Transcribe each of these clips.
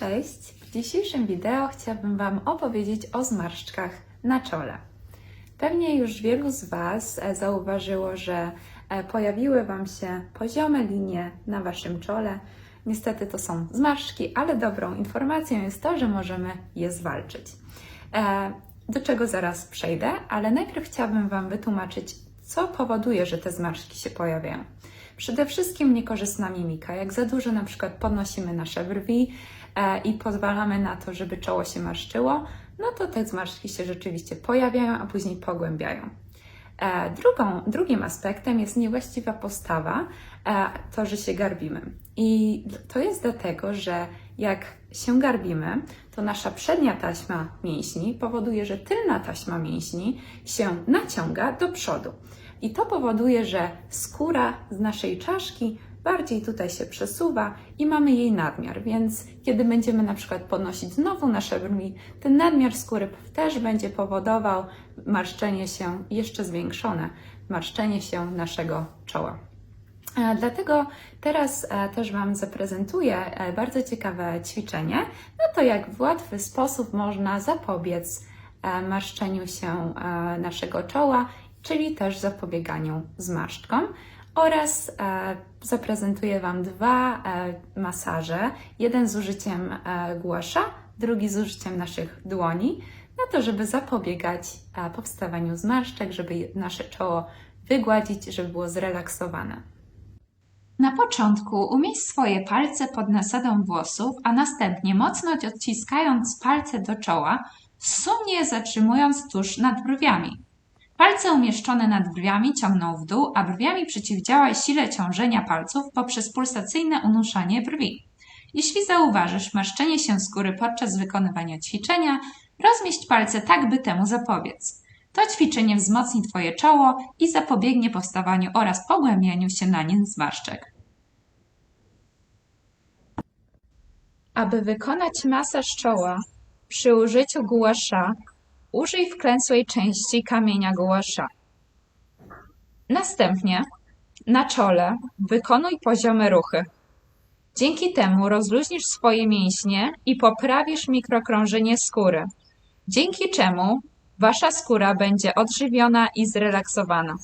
Cześć! W dzisiejszym wideo chciałabym Wam opowiedzieć o zmarszczkach na czole. Pewnie już wielu z Was e, zauważyło, że e, pojawiły Wam się poziome linie na Waszym czole. Niestety to są zmarszczki, ale dobrą informacją jest to, że możemy je zwalczyć. E, Do czego zaraz przejdę, ale najpierw chciałabym Wam wytłumaczyć, co powoduje, że te zmarszczki się pojawiają. Przede wszystkim niekorzystna mimika. Jak za dużo na przykład podnosimy nasze brwi e, i pozwalamy na to, żeby czoło się marszczyło, no to te zmarszczki się rzeczywiście pojawiają, a później pogłębiają. E, drugą, drugim aspektem jest niewłaściwa postawa, e, to, że się garbimy. I to jest dlatego, że jak się garbimy, to nasza przednia taśma mięśni powoduje, że tylna taśma mięśni się naciąga do przodu. I to powoduje, że skóra z naszej czaszki bardziej tutaj się przesuwa i mamy jej nadmiar. Więc kiedy będziemy na przykład podnosić znowu nasze brwi, ten nadmiar skóry też będzie powodował marszczenie się jeszcze zwiększone, marszczenie się naszego czoła. E, Dlatego teraz e, też Wam zaprezentuję e, bardzo ciekawe ćwiczenie. No to jak w łatwy sposób można zapobiec marszczeniu się naszego czoła, czyli też zapobieganiu zmarszczkom. Oraz e, zaprezentuję Wam dwa e, masaże. Jeden z użyciem e, głosza, drugi z użyciem naszych dłoni, na to, żeby zapobiegać powstawaniu zmarszczek, żeby nasze czoło wygładzić, żeby było zrelaksowane. Na początku umieść swoje palce pod nasadą włosów, a następnie mocno odciskając palce do czoła, zsumnie je zatrzymując tuż nad brwiami. Palce umieszczone nad brwiami ciągną w dół, a brwiami przeciwdziałaj sile ciążenia palców poprzez pulsacyjne unuszanie brwi. Jeśli zauważysz marszczenie się skóry podczas wykonywania ćwiczenia, rozmieść palce tak, by temu zapobiec. To ćwiczenie wzmocni Twoje czoło i zapobiegnie powstawaniu oraz pogłębianiu się na nim zmarszczek. Aby wykonać masaż czoła przy użyciu gułasza, użyj wklęsłej części kamienia gułasza. Następnie na czole wykonuj poziome ruchy. Dzięki temu rozluźnisz swoje mięśnie i poprawisz mikrokrążenie skóry, dzięki czemu wasza skóra będzie odżywiona i zrelaksowana.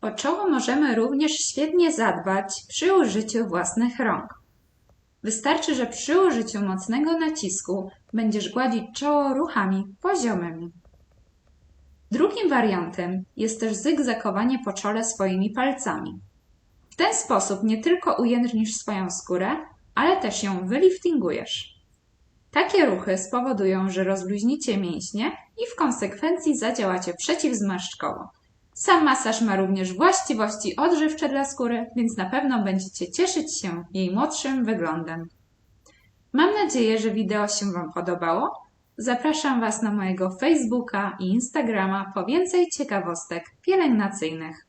O czoło możemy również świetnie zadbać przy użyciu własnych rąk. Wystarczy, że przy użyciu mocnego nacisku będziesz gładzić czoło ruchami poziomymi. Drugim wariantem jest też zygzakowanie po czole swoimi palcami. W ten sposób nie tylko ujędrnisz swoją skórę, ale też ją wyliftingujesz. Takie ruchy spowodują, że rozluźnicie mięśnie i w konsekwencji zadziałacie przeciwzmarszczkowo. Sam masaż ma również właściwości odżywcze dla skóry, więc na pewno będziecie cieszyć się jej młodszym wyglądem. Mam nadzieję, że wideo się Wam podobało. Zapraszam Was na mojego Facebooka i Instagrama po więcej ciekawostek pielęgnacyjnych.